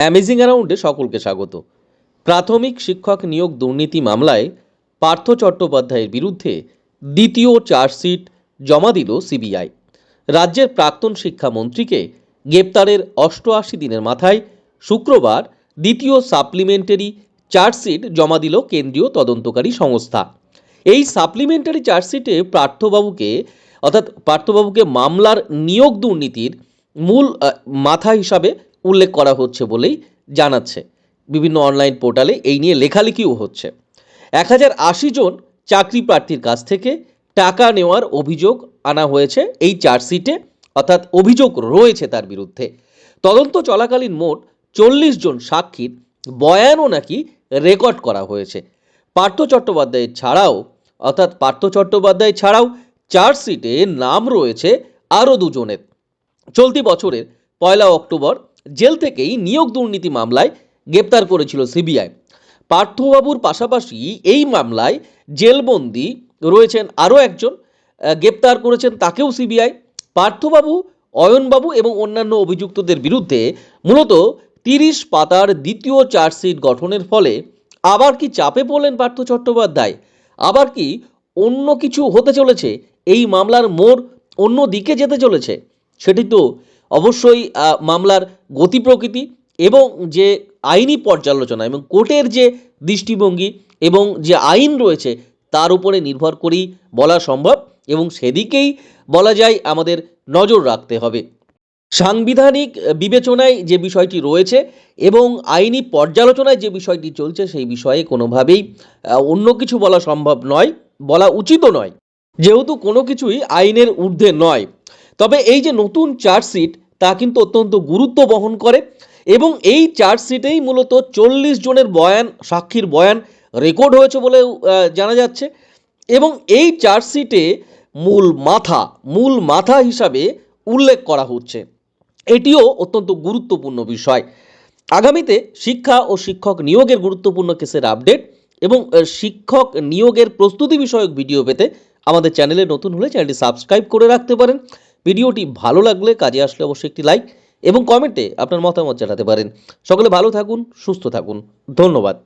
Amazing অ্যারাউন্ডে সকলকে স্বাগত। প্রাথমিক শিক্ষক নিয়োগ দুর্নীতি মামলায় পার্থ চট্টোপাধ্যায়ের বিরুদ্ধে দ্বিতীয় চার্জশিট জমা দিল সিবিআই। রাজ্যের প্রাক্তন শিক্ষামন্ত্রীকে গ্রেপ্তারের অষ্টআশি দিনের মাথায় শুক্রবার দ্বিতীয় সাপ্লিমেন্টারি চার্জশিট জমা দিল কেন্দ্রীয় তদন্তকারী সংস্থা। এই সাপ্লিমেন্টারি চার্জশিটে পার্থবাবুকে অর্থাৎ পার্থবাবুকে মামলার নিয়োগ দুর্নীতির মূল মাথা হিসাবে উল্লেখ করা হচ্ছে বলেই জানাচ্ছে বিভিন্ন অনলাইন পোর্টালে এই নিয়ে লেখালেখিও হচ্ছে। এক হাজার আশি জন চাকরি প্রার্থীর কাছ থেকে টাকা নেওয়ার অভিযোগ আনা হয়েছে এই চার্জশিটে, অর্থাৎ অভিযোগ রয়েছে তার বিরুদ্ধে। তদন্ত চলাকালীন মোট চল্লিশ জন সাক্ষীর বয়ানও নাকি রেকর্ড করা হয়েছে। পার্থ চট্টোপাধ্যায় ছাড়াও, অর্থাৎ পার্থ চট্টোপাধ্যায় ছাড়াও চার্জশিটে নাম রয়েছে আরও দুজনের। চলতি বছরের পয়লা অক্টোবর জেল থেকেই নিয়োগ দুর্নীতি মামলায় গ্রেপ্তার করেছিল সিবিআই। পার্থবাবুর পাশাপাশি এই মামলায় জেলবন্দি রয়েছেন আরও একজন গ্রেপ্তার করেছেন তাকেও সিবিআই। পার্থবাবু, অয়নবাবু এবং অন্যান্য অভিযুক্তদের বিরুদ্ধে মূলত তিরিশ পাতার দ্বিতীয় চার্জশিট গঠনের ফলে আবার কি চাপে পড়লেন পার্থ চট্টোপাধ্যায়? আবার কি অন্য কিছু হতে চলেছে? এই মামলার মোড় অন্য দিকে যেতে চলেছে? সেটি তো অবশ্যই মামলার গতি প্রকৃতি এবং যে আইনি পর্যালোচনা এবং কোর্টের যে দৃষ্টিভঙ্গি এবং যে আইন রয়েছে তার উপরে নির্ভর করেই বলা সম্ভব এবং সেদিকেই বলা যায় আমাদের নজর রাখতে হবে। সাংবিধানিক বিবেচনায় যে বিষয়টি রয়েছে এবং আইনি পর্যালোচনায় যে বিষয়টি চলছে সেই বিষয়ে কোনোভাবেই অন্য কিছু বলা সম্ভব নয়, বলা উচিতও নয়। যেহেতু কোনো কিছুই আইনের ঊর্ধ্বে নয়। তবে এই যে নতুন চার্জশিট, তা কিন্তু অত্যন্ত গুরুত্ব বহন করে এবং এই চার্জশিটেই মূলত চল্লিশ জনের বয়ান, সাক্ষীর বয়ান রেকর্ড হয়েছে বলে জানা যাচ্ছে এবং এই চার্জশিটে মূল মাথা মূল মাথা হিসাবে উল্লেখ করা হচ্ছে। এটিও অত্যন্ত গুরুত্বপূর্ণ বিষয়। আগামীতে শিক্ষা ও শিক্ষক নিয়োগের গুরুত্বপূর্ণ কেসের আপডেট এবং শিক্ষক নিয়োগের প্রস্তুতি বিষয়ক ভিডিও পেতে আমাদের চ্যানেলে নতুন হলে চ্যানেলটি সাবস্ক্রাইব করে রাখতে পারেন। ভিডিওটি ভালো লাগলে কাজে আসলে অবশ্যই একটি লাইক এবং কমেন্টে আপনার মতামত জানাতে পারেন। সকলে ভালো থাকুন, সুস্থ থাকুন। ধন্যবাদ।